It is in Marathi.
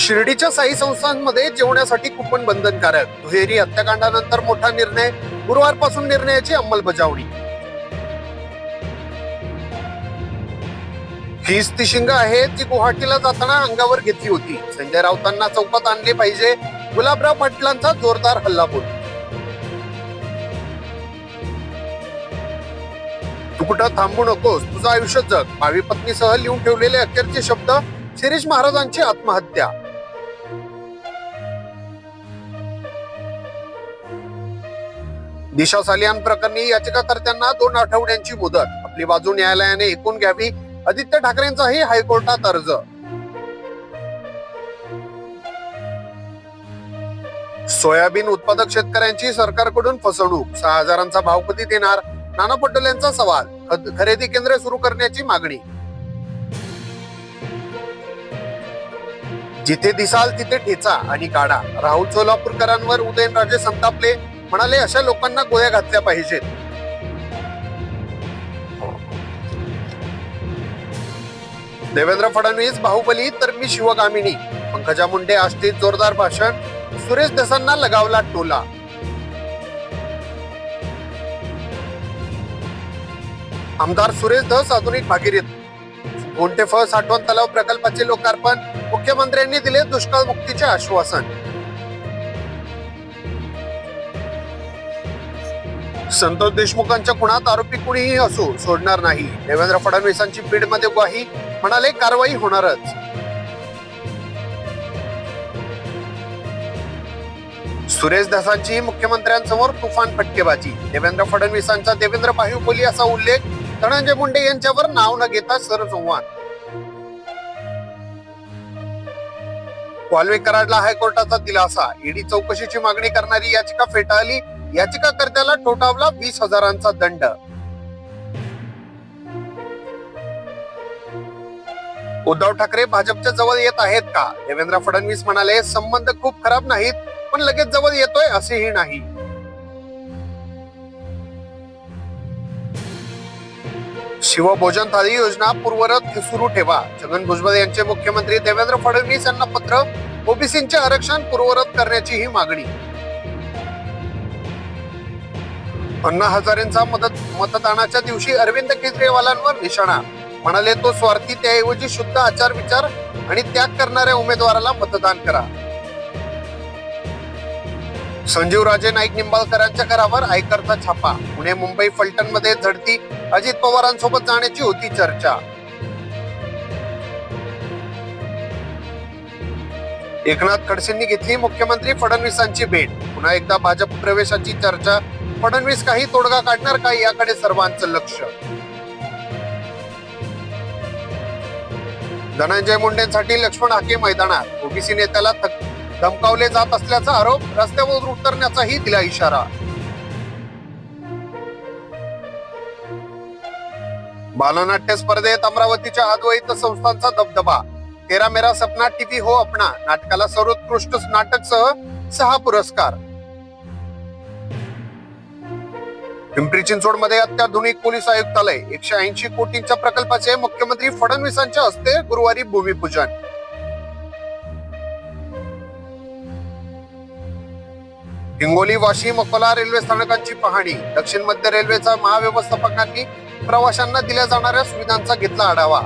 शिर्डीच्या साई संस्थांमध्ये जेवण्यासाठी कुपन बंधनकारक. दुहेरी हत्याकांडानंतर मोठा निर्णय गुरुवारपासून निर्णयाची अंमलबजावणी. हीच ती शिंग आहे जी गुवाहाटीला जाताना अंगावर घेतली होती. संजय राऊतांना चौकात आणले पाहिजे. गुलाबराव पाटलांचा जोरदार हल्लाबोल. तू कुठं थांबू नकोस तुझं आयुष्य जग. भावी पत्नीसह लिहून ठेवलेले अखेरचे शब्द शिरीष महाराजांची आत्महत्या. दिशा सालियान प्रकरणी याचिकाकर्त्यांना दोन आठवड्यांची मुदत. आपली बाजू न्यायालयाने ऐकून घ्यावी. आदित्य ठाकरेंचाही हायकोर्टात अर्ज. सोयाबीन उत्पादक शेतकऱ्यांची सरकारकडून फसवणूक. सहा हजारांचा भाव कधी देणार. नाना पटोल यांचा सवाल. खरेदी केंद्रे सुरू करण्याची मागणी. जिथे दिसाल तिथे ठेचा आणि काढा. राहुल सोलापूरकरांवर उदयनराजे संतापले. म्हणाले अशा लोकांना गोळ्या घातल्या पाहिजेत. देवेंद्र फडणवीस बाहुबली तर मी शिवगामिनी. पंकजा मुंडे आष्टीत जोरदार भाषण. सुरेश दसांना लगावला टोला. आमदार सुरेश धस आधुनिक भागीरथ. गोंटेफळ साठवण तलाव प्रकल्पाचे लोकार्पण. मुख्यमंत्र्यांनी दिले दुष्काळ मुक्तीचे आश्वासन. संतोष देशमुखांच्या खुणात आरोपी कुणीही असो सोडणार नाही. देवेंद्र फडणवीसांची बीडमध्ये ग्वाही म्हणाले कारवाई होणारच. सुरेश दासांची मुख्यमंत्र्यांसमोर तुफान फटकेबाजी. देवेंद्र फडणवीसांचा देवेंद्र बाहुबली असा उल्लेख धनंजय मुंडे यांच्यावर नाव न घेता सरसंवाद कराडला हायकोर्टाचा दिलासा. ईडी चौकशीची मागणी करणारी याचिका फेटाळली. याचिकाकर्त्याला ठोठावला वीस हजारांचा दंड. उद्धव ठाकरे भाजपच्या जवळ येत आहेत का? देवेंद्र फडणवीस म्हणाले संबंध खूप खराब नाहीत पण लगेच जवळ येतोय असेही नाही. शिवभोजन थाळी योजना पूर्वरत सुरू ठेवा. छगन भुजबळ यांचे मुख्यमंत्री देवेंद्र फडणवीस यांना पत्र ओबीसींचे आरक्षण पूर्वरत करण्याची ही मागणी. अण्णा हजारेंचा मदत मतदानाच्या दिवशी अरविंद केजरीवालांवर निशाणा. म्हणाले तो स्वार्थी त्याऐवजी शुद्ध आचार विचार आणि त्याग करणाऱ्या उमेदवाराला मतदान करा. संजीव राजे नाईक निंबाळकरांच्या घरावर आयकरचा छापा. पुणे मुंबई फलटणमध्ये झडती अजित पवारांसोबत जाण्याची होती चर्चा. एकनाथ खडसेंनी घेतली मुख्यमंत्री फडणवीसांची भेट. पुन्हा एकदा भाजप प्रवेशाची चर्चा फडणवीस काही तोडगा काढणार का याकडे सर्वांचं लक्ष? धनंजय मुंडेंसाठी लक्ष्मण हाके मैदानात. ओबीसी नेत्याला थक- धमकावले जात असल्याचा आरोप रस्त्यावर उतरण्याचाही दिला इशारा. बालनाट्य स्पर्धेत अमरावतीच्या अद्वैत संस्थांचा दबदबा. तेरा मेरा सपना टीव्ही हो अपना. नाटकाला सर्वोत्कृष्ट नाटक सह सहा पुरस्कार. पिंपरी चिंचवडमध्ये अत्याधुनिक पोलीस आयुक्तालय. एकशे ऐंशी कोटींच्या प्रकल्पाचे मुख्यमंत्री फडणवीसांच्या हस्ते गुरुवारी भूमिपूजन. हिंगोली वाशिम अकोला रेल्वे स्थानकांची पाहणी. दक्षिण मध्य रेल्वेचा महाव्यवस्थापकांनी प्रवाशांना दिल्या जाणाऱ्या सुविधांचा घेतला आढावा.